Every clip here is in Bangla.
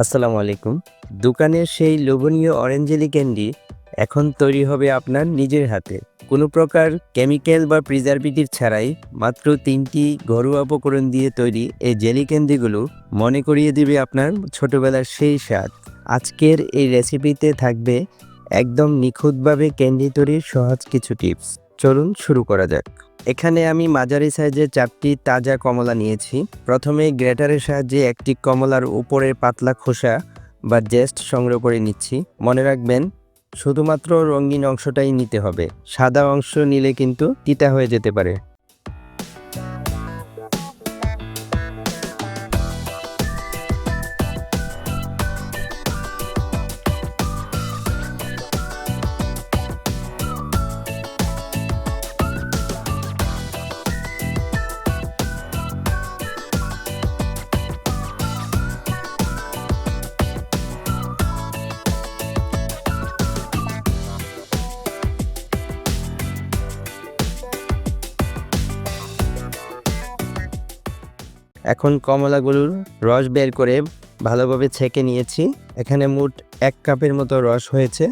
আসসালামু আলাইকুম। দোকানের সেই লোভনীয় অরেঞ্জেলি ক্যান্ডি এখন তৈরি হবে আপনার নিজের হাতে। কোনো প্রকার কেমিক্যাল বা প্রিজারভেটিভ ছাড়াই মাত্র তিনটি ঘরোয়া উপকরণ দিয়ে তৈরি এই জেলি ক্যান্ডিগুলো মনে করিয়ে দিবে আপনার ছোটবেলার সেই স্বাদ। আজকের এই রেসিপিতে থাকবে একদম নিখুঁতভাবে ক্যান্ডি তৈরির সহজ কিছু টিপস। চলুন শুরু করা যাক। এখানে আমি মাঝারি সাইজের চারটি তাজা কমলা নিয়েছি। প্রথমে গ্রেটারের সাহায্যে একটি কমলার উপরের পাতলা খোসা বা জেস্ট সংগ্রহ করে নিচ্ছি। মনে রাখবেন, শুধুমাত্র রঙিন অংশটাই নিতে হবে। সাদা অংশ নিলে কিন্তু তিতা হয়ে যেতে পারে। এখন কমলাগুলোর রস বের করে ভালোভাবে ছেঁকে নিয়েছি। এখানে মোট এক কাপের মতো রস হয়েছে।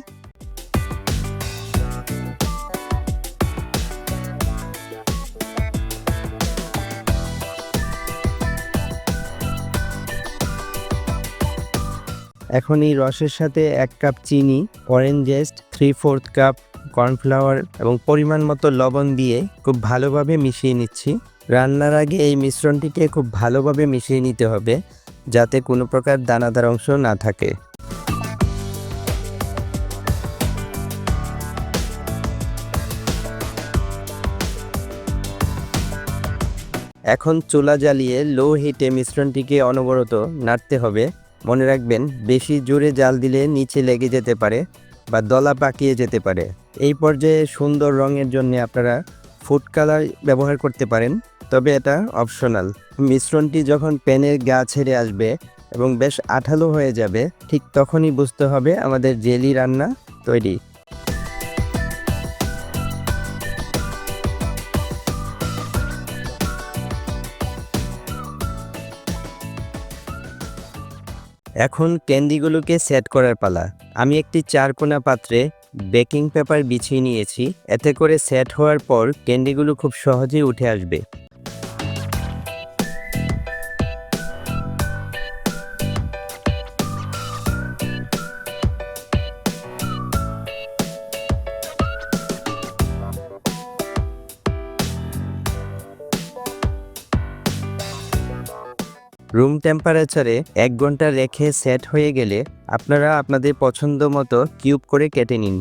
এখন এই রসের সাথে এক কাপ চিনি orange zest three fourth cup cornflour এবং পরিমাণ মতো লবণ দিয়ে খুব ভালোভাবে মিশিয়ে নিচ্ছি। রান্নার আগে এই মিশ্রণটিকে খুব ভালোভাবে মিশিয়ে নিতে হবে, যাতে কোনো প্রকার দানাদার অংশ না থাকে। এখন চুলা জ্বালিয়ে লো হিটে মিশ্রণটিকে অনবরত নাড়তে হবে। মনে রাখবেন, বেশি জোরে জাল দিলে নিচে লেগে যেতে পারে বা দলা পাকিয়ে যেতে পারে। এই পর্যায়ে সুন্দর রঙের জন্য আপনারা ফুড কালার ব্যবহার করতে পারেন। তবে এটা অপশনাল মিশ্রণটি যখন প্যানের গা ছেড়ে আসবে এবং বেশ আঠালো হয়ে যাবে, ঠিক তখনই বুঝতে হবে আমাদের জেলি রান্না তৈরি। এখন ক্যান্ডিগুলোকে সেট করার পালা। আমি একটি চারকোনা পাত্রে বেকিং পেপার বিছিয়ে নিয়েছি। এতে করে সেট হওয়ার পর ক্যান্ডিগুলো খুব সহজেই উঠে আসবে। রুম টেম্পারেচারে এক ঘণ্টা রেখে সেট হয়ে গেলে আপনারা আপনাদের পছন্দ মতো কিউব করে কেটে নিন।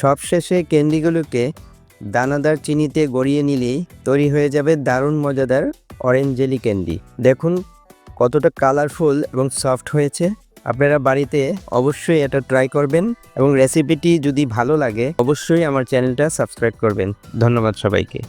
সবশেষে ক্যান্ডিগুলোকে দানাদার চিনিতে গড়িয়ে নিলেই তৈরি হয়ে যাবে দারুণ মজাদার অরেঞ্জ জেলি ক্যান্ডি। দেখুন কতটা কালারফুল এবং সফট হয়েছে। আপনারা বাড়িতে অবশ্যই এটা ট্রাই করবেন এবং রেসিপিটি যদি ভালো লাগে, অবশ্যই আমার চ্যানেলটা সাবস্ক্রাইব করবেন। ধন্যবাদ সবাইকে।